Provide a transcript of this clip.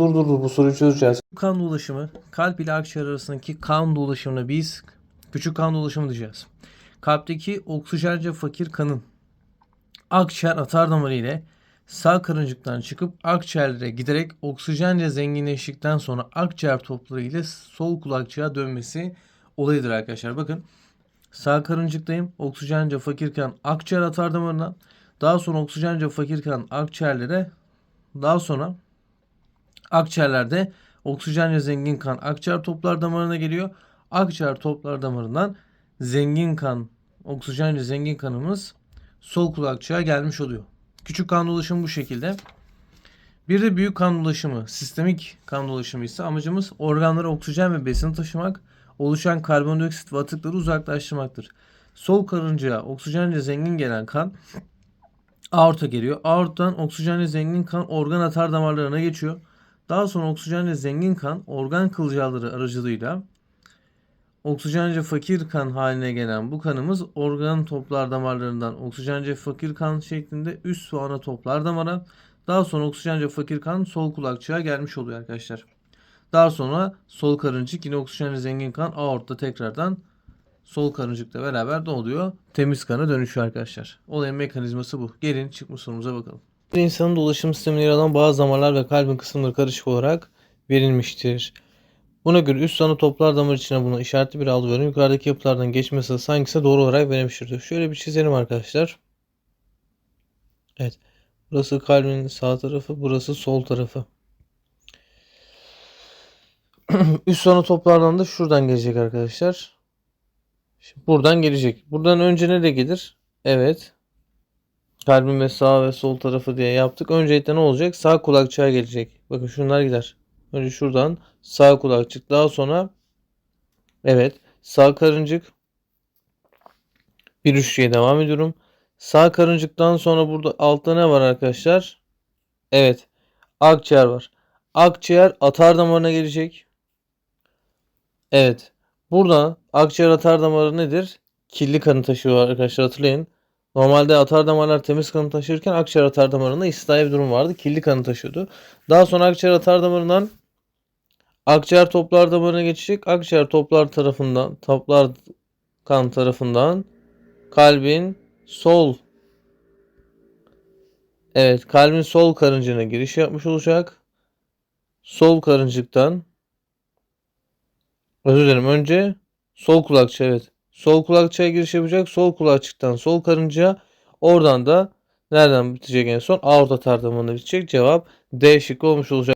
dur dur dur bu soruyu çözeceğiz. Kan dolaşımı kalp ile akciğer arasındaki kan dolaşımına biz küçük kan dolaşımı diyeceğiz. Kalpteki oksijence fakir kanın akciğer atar damarı ile sağ karıncıktan çıkıp akciğerlere giderek oksijenle zenginleştikten sonra akciğer topları ile sol kulakçığa dönmesi olayıdır arkadaşlar. Bakın sağ karıncıktayım. Oksijence fakir kan akciğer atar damarına daha sonra oksijence fakir kan akciğerlere daha sonra akciğerlerde oksijenle zengin kan akciğer toplar damarına geliyor. Akciğer toplar damarından zengin kan, oksijenle zengin kanımız sol kulakçığa gelmiş oluyor. Küçük kan dolaşımı bu şekilde. Bir de büyük kan dolaşımı, sistemik kan dolaşımı ise amacımız organlara oksijen ve besin taşımak, oluşan karbondioksit ve atıkları uzaklaştırmaktır. Sol karıncaya oksijenle zengin gelen kan aorta geliyor. Aorttan oksijenle zengin kan organ atar damarlarına geçiyor. Daha sonra oksijenle zengin kan organ kılcalları aracılığıyla oksijence fakir kan haline gelen bu kanımız organ toplar damarlarından oksijence fakir kan şeklinde üst soğana toplar damara daha sonra oksijence fakir kan sol kulakçığa gelmiş oluyor arkadaşlar. Daha sonra sol karıncık yine oksijenle zengin kan aortta tekrardan sol karıncıkla beraber ne oluyor? Temiz kana dönüşüyor arkadaşlar. Olayın mekanizması bu. Gelin çıkmış sorumuza bakalım. Bir insanın dolaşım sistemine yer alan bazı damarlar ve kalbin kısımları karışık olarak verilmiştir. Buna göre üst ana toplar damar içine bulunan işaretli bir alveolün yukarıdaki yapılardan geçme sırası hangisi doğru olarak verilmiştir? Şöyle bir çizelim arkadaşlar. Evet. Burası kalbin sağ tarafı, burası sol tarafı. üst ana toplardan da şuradan gelecek arkadaşlar. Şimdi buradan gelecek. Buradan önce nereye gelir? Evet. Kalbin ve sağ ve sol tarafı diye yaptık. Öncelikle ne olacak? Sağ kulakçığa gelecek. Bakın şunlar gider. Önce şuradan sağ kulakçık. Daha sonra evet sağ karıncık bir üçlüye devam ediyorum. Sağ karıncıktan sonra burada altta ne var arkadaşlar? Evet. Akciğer var. Akciğer atar damarına gelecek. Evet. Burada akciğer atar damarı nedir? Kirli kanı taşıyor arkadaşlar hatırlayın. Normalde atar damarlar temiz kanı taşırken akciğer atar damarında istisnai bir durum vardı. Kirli kanı taşıyordu. Daha sonra akciğer atar damarından akciğer toplar damarına geçecek. Akciğer toplar tarafından, toplar kan tarafından kalbin sol Evet, kalbin sol karıncığına giriş yapmış olacak. Sol karıncıktan Özür dilerim. Önce sol kulakçı evet. Sol kulakçıya giriş yapacak. Sol kulakçıktan sol karıncaya. Oradan da nereden bitecek en son? Aorta tar damarına bitecek. Cevap D şıkkı olmuş olacak.